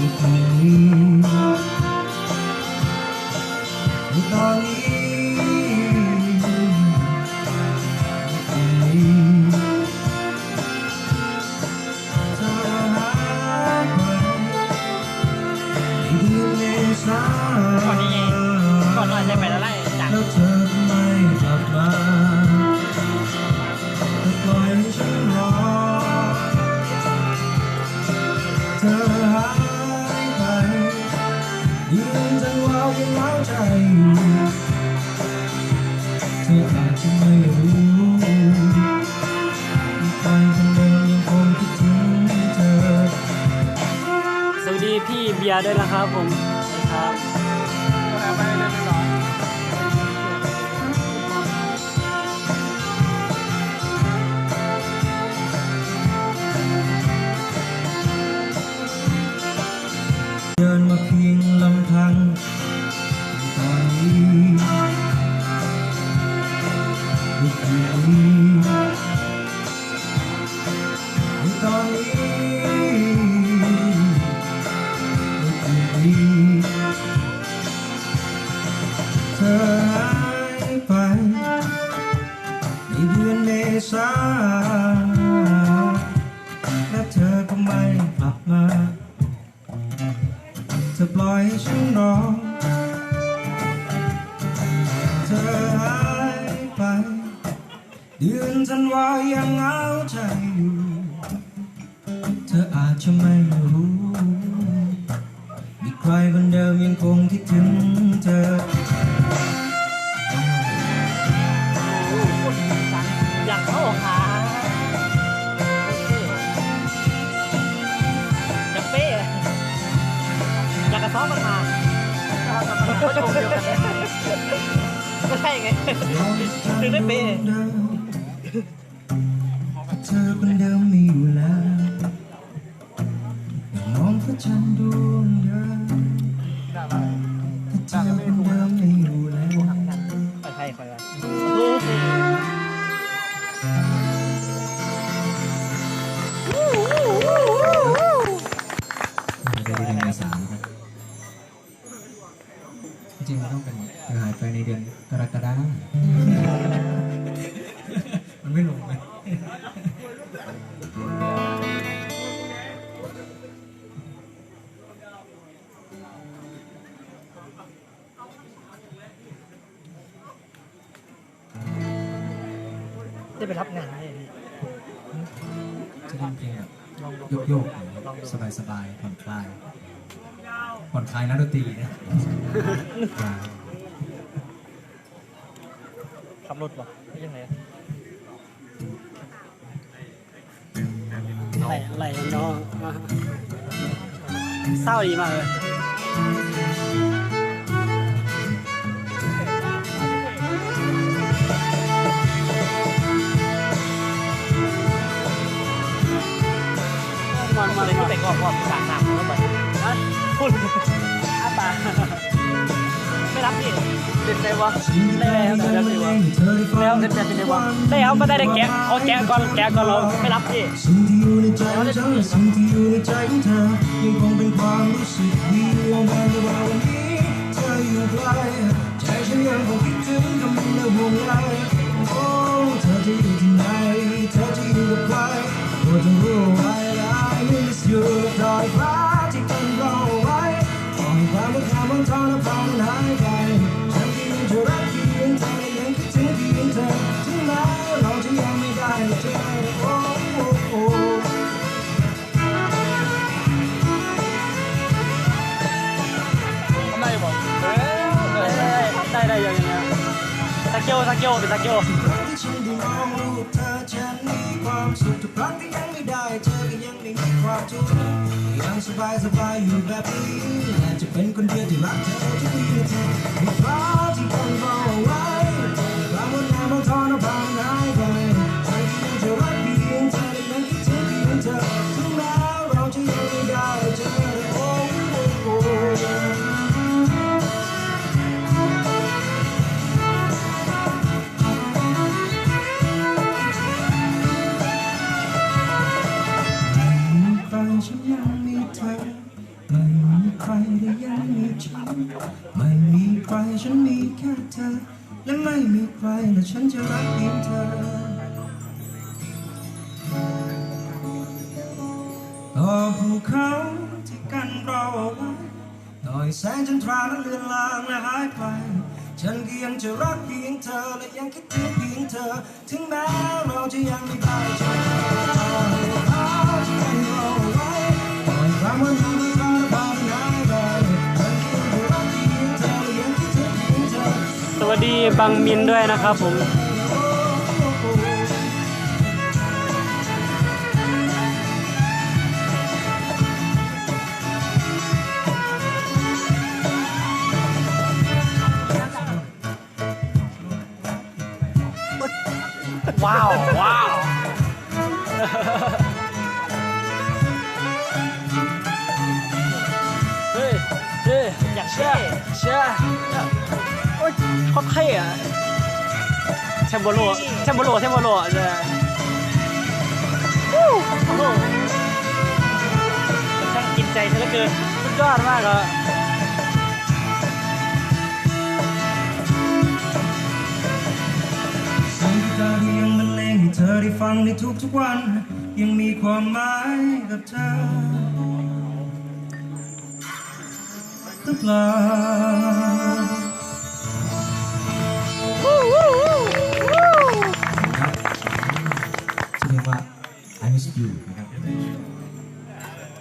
อยู่ ด้วยนะครับผม ใครคนเดิมยังคงคิดถึงเธออยากเข้าหาอยากเป้อยากกระซ้อมมันมาก็ชมเดียวกันก็ใช่ไงถึงได้เป๊ะเธอคนเดิมมีอยู่แล้วย่ามองพระจันทร์ดวง จะได้เดือนเมษายนครับจริงๆมันต้องเป็นเธอหายไปในเดือนกรกฎาคม เพลงแบบลองดูโยกๆสบายสบายๆผ่อนคลายผ่อนคลายนักดนตรีนะขับรถป่ะไม่ยังไงไหลไหลเนาะเศร้าดีมากเลย มันมันเลยไปกอบกอบสามสามแล้วไปนะคุณอาปาไม่รับพี่เด็ดใจวะได้แล้วเดี๋ยวเดี๋ยวแล้วเด็ดใจเป็นไงวะได้แล้วไม่ได้ได้แกะเอาแกะก่อนแกะก่อนเราไม่รับพี่สิ่งที่อยู่ในใจฉันและสิ่งที่อยู่ในใจของเธอยังคงเป็นความรู้สึกดีว่าแม้ว่าวันนี้เธออยู่ไกลใจฉันยังคงคิดถึงคำนึงและห่วงใย I miss you ดอยฟ้าที่ตั้งรอไว้ความความบังทอนและความมันหายไปฉันที่ยังจะรักเพียงเธอและยังคิดถึงเพียงเธอถึงแม้เราจะยังไม่ได้เจอโอ้โอ้โอ้ได้บอกได้ได้ยังไงสเกิลสเกิลเป็นสเกิลที่ บายสบายอยู่แบบนี้และจะเป็นคนเดียวที่รักเธอทุกวินาทีมีฟ้าที่คนมองไว้ความงดงามบางทอนและบางหาย ต่อยแสงจันทรานั้นเลือนลางและหายไป ฉันก็ยังจะรักเพียงเธอและยังคิดถึงเพียงเธอ ถึงแม้เราจะยังไม่ได้เจอต่อภูเขายความวันนี้มันทรมานหายไปฉันก็ยังจะรักเพียงเธอและยังคิดถึงเพียงเธอสวัสดีบังมินด้วยนะครับผม ว้าว ว้าว เฮ้ยเฮ้ยอยากเชื่อเชื่อโอ๊ยโคตรเท่อะแชมโบโลแชมโบโลแชมโบโลเลยวู้โอ้โหมันช่างกินใจซะเหลือเกินสุดยอดมากอะเอได้ฟังในทุกๆวัน ยังมีความหมายกับเธอหรือเปล่าแสดงว่า I miss you นะครับ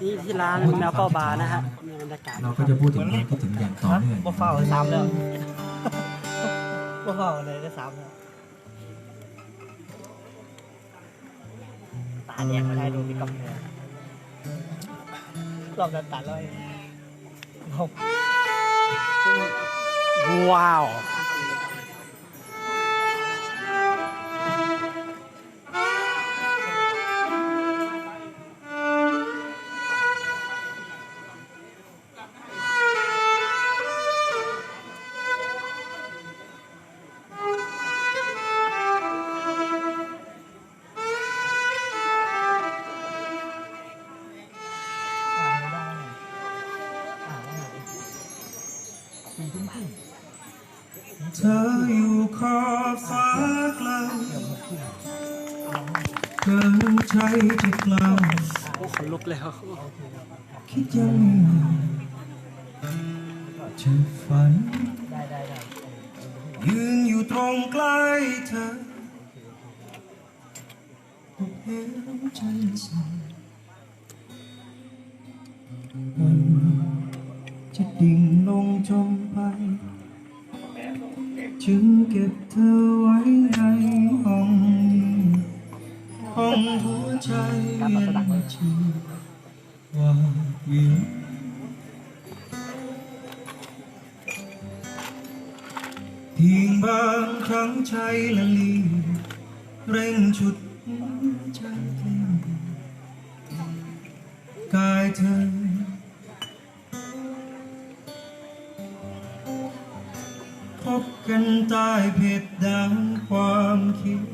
นี่ที่ร้านแมวเป้าบาร์นะฮะมีบรรยากาศเราก็จะพูดถึงคิดถึงอย่างต่อเนื่องบ่เฝ้าเลยสามแล้วบ่เฝ้าเลยได้สามแล้ว ตาแดงไม่ได้ดูพี่กำเนิดลอบนั้นตัดเลยว้าว จะกล่าวโอ้ขนลุกแล้วคิดยังไม่ออกจะฝัน ยืนอยู่ตรงใกล้เธออกเห็นใจสั่นมันจะดิ่งลงจมไป จึงเก็บเธอไว้ในห้องห้องหัว ใจเย็นชื่อว่าวิวเพียงบางครั้งใจละลีเร่งฉุดใจเต้นกายเธอพบกันใต้เพดดังความคิด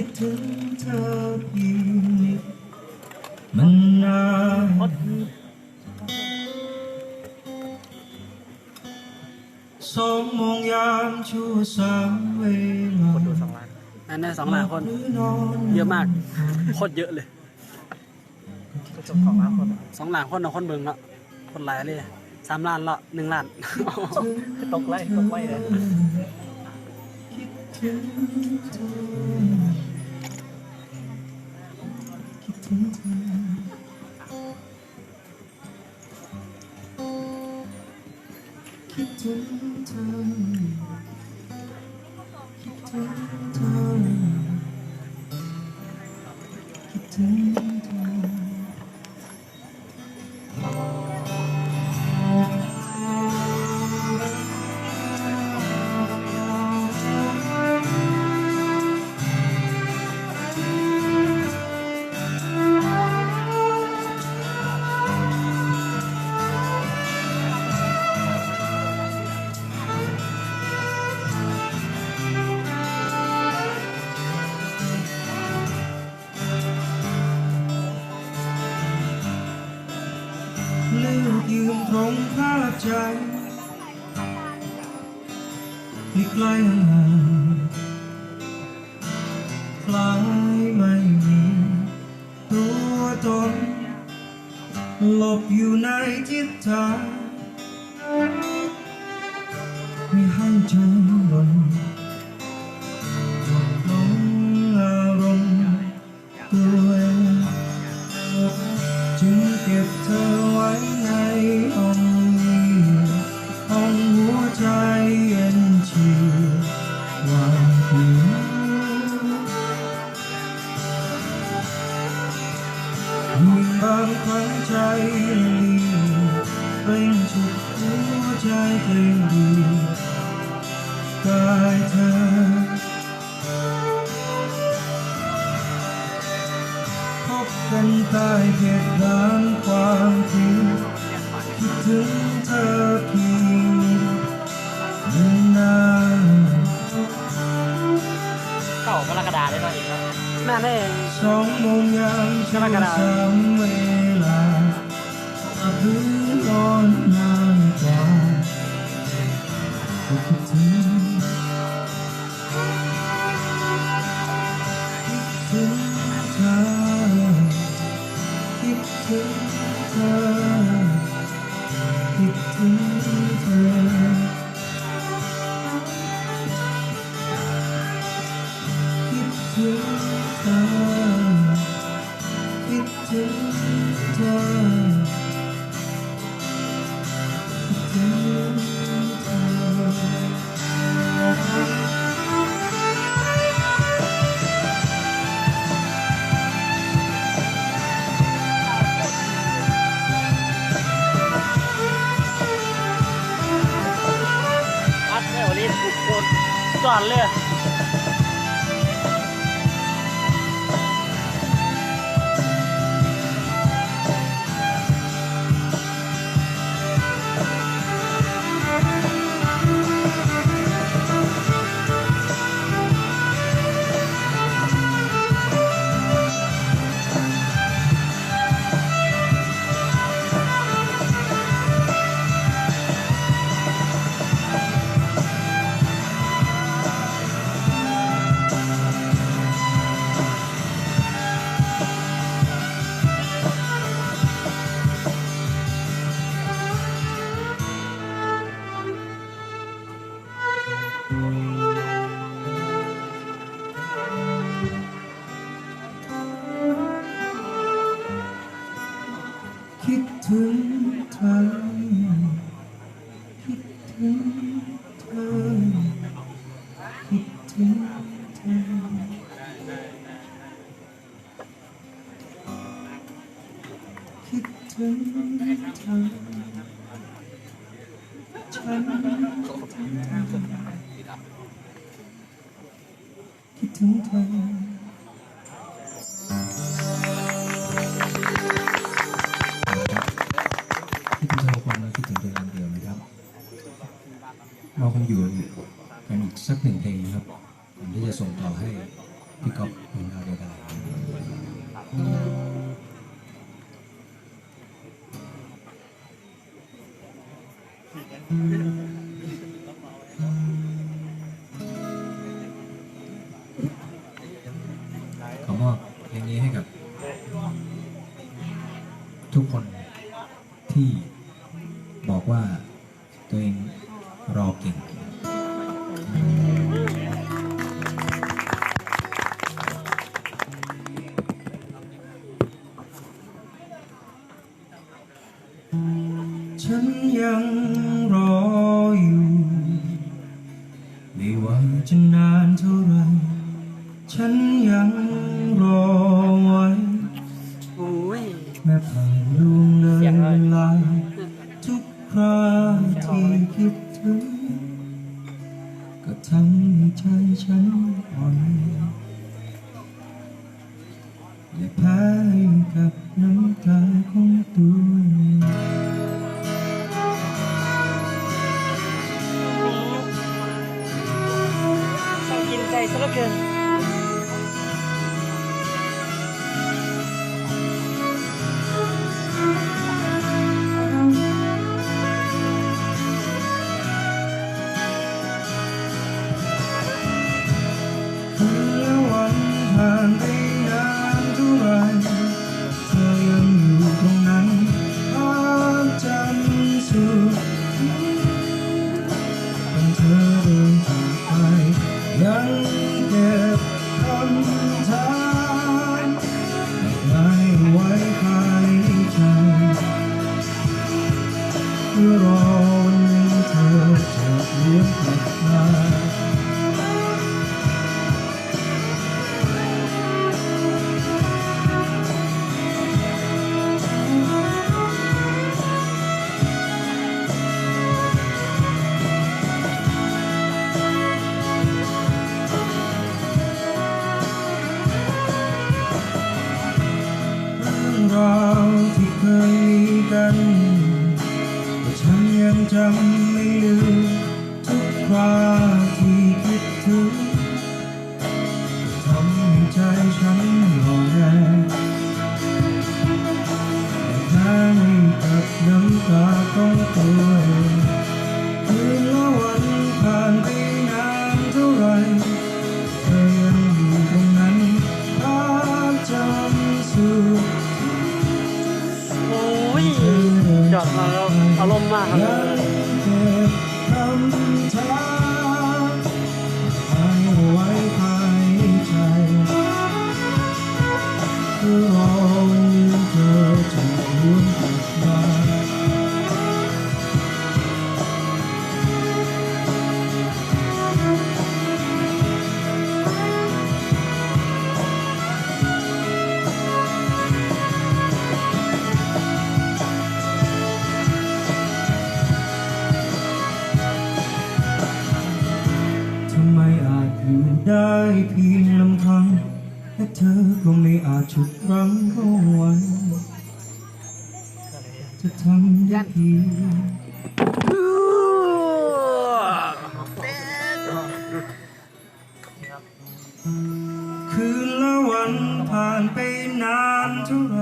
คิดถึงเธอเพียงนิดมันนานสองโมงยามชั่วสามเวลาคนดูสองล้านนั่นน่ะสองล้านคนหรือนอนเยอะมาก โคตรเยอะเลยจบสองล้านคนสองล้านคนเอาคนเบิ่งละคนหลายเลยสามล้านละหนึ่งล้านตกไล่ตกไล่เลย คิด ใกล้ห่างคล้ายไม่มีตัวตนหลบอยู่ในทิศทาง บางครั้งใจเร่งฉุดหัวใจเพลงดีกายเธอพบกันใต้เหตุการณ์ความจริงคิดถึงเธอเพียงหนึ่งนานเก่ากรกฎาได้ไหน่อยอีกครับแม่นเองสองโมงยามเช้าสา เธอคิดถึงเธอคิดถึงเธอคิดถึงเธอฉันคิดถึงเธอ สักหนึ่งเพลงนะครับก่อนที่จะส่งต่อให้พี่ก๊อฟเป็นดาวเดดา ฉันยัง I have come down. ราวที่เคยมีกันแต่ฉันยังจำ ยงลำพังและเธอก็ไม่อาจฉุดรั้งเอาไว้จะทำได้ดีคืนละวันผ่านไปนานเท่าไร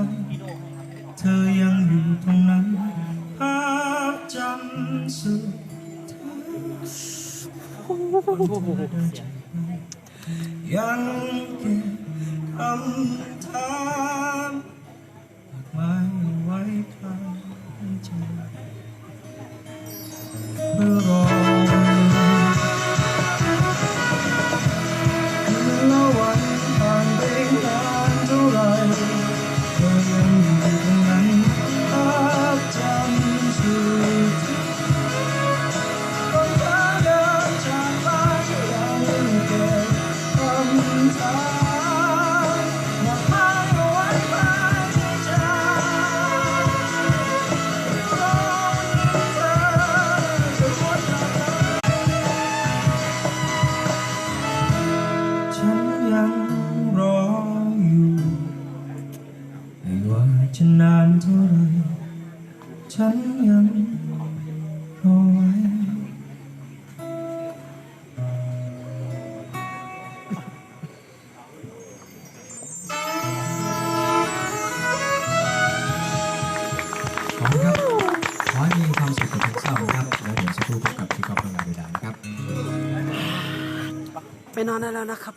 เธอยังอยู่ตรงนั้นภาพจำสุดท้าย ยังเก็บคำถาม Danach